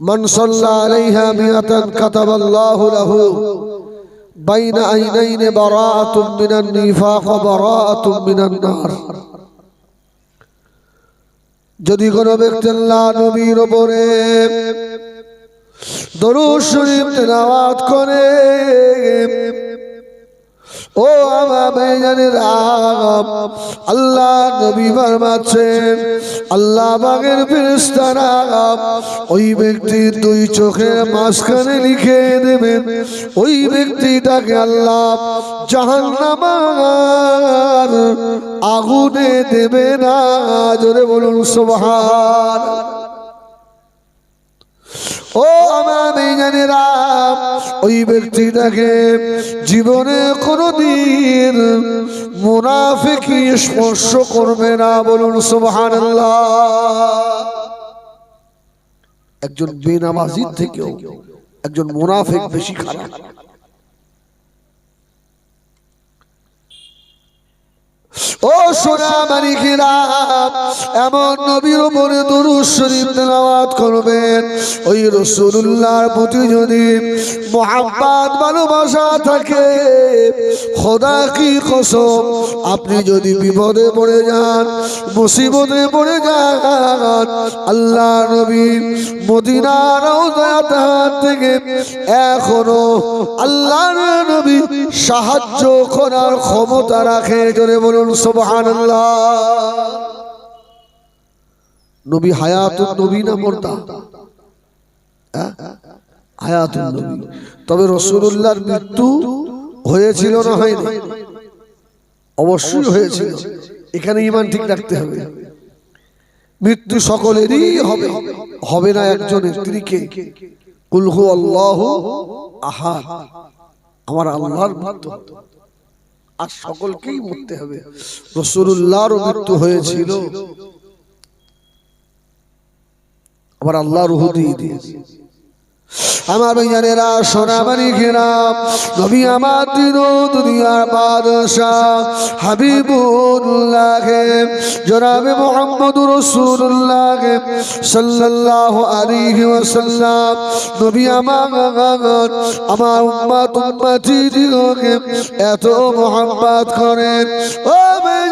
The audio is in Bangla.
من صلى عليها مئة كتب الله له بين عينين براءة من النفاق وبراءة من النار যদি কোনো ব্যক্তি আল্লাহ নবীর ওপরে দরুদ শরীফ তেলাওয়াত করে ও আমার ভাইজানের আল্লাহ নবী ফরমাচ্ছেন, আল্লাহ বাগের ফেরেশতারা ওই ব্যক্তির দুই চোখের মাঝখানে লিখে দেবেন, ওই ব্যক্তিটাকে আল্লাহ জাহান্নামার আগুনে দেবে না। জোরে বলুন, সুবহান। ও আমার মেজানেরা ওই ব্যক্তিটাকে জীবনে কোনোদিন মুনাফিকি স্পর্শ করবে না, বলুন সুবহান একজন বেনামাজির থেকেও একজন মুনাফিক বেশি খারাপ। সোনা মানিকেরা এমন নবীর উপরে দরুদ শরীফ তেলাওয়াত করবেন। ওই রাসূলুল্লাহর প্রতি যদি মোহাম্মদ ভালোবাসা থাকে, খোদা কি কসম, আপনি যদি বিপদে পড়ে যান, মুসিবতে পড়ে যান, আল্লাহ নবী মদিনার থেকে এখনও আল্লাহর নবী, সাহায্য করার ক্ষমতা রাখে। জোরে বলুন, সুবহানাল্লাহ। নবী হায়াতুন নবী না মর্দা হ্যাঁ? হায়াতুন নবী। তবে রসুল্লাহর মৃত্যু হয়েছিল না হয়নি? অবশ্যই হয়েছিল। এখানে ইমান ঠিক রাখতে হবে। মৃত্যু সকলেরই হবে। হবে না একজনের। তিনি কে? কুলহু আল্লাহ আহা আল্লাহর মৃত্যু আর সকলকেই মরতে হবে। রসুল্লাহর মৃত্যু হয়েছিল। আমার আল্লাহ রুহু দিয়ে দিয়েছি। আমার ভাইজানেরা সোনামানি ঘেরাম নবী আমার দিন দুনিয়ার বাদশাহ হাবিবুল্লাহ জনাবে মোহাম্মদ রসুল্লাহ সাল্লাল্লাহু আলাইহি ওয়াসাল্লাম, নবী আমার আমার উম্মত উম্মতি এত মোহাম্মত করেন। ও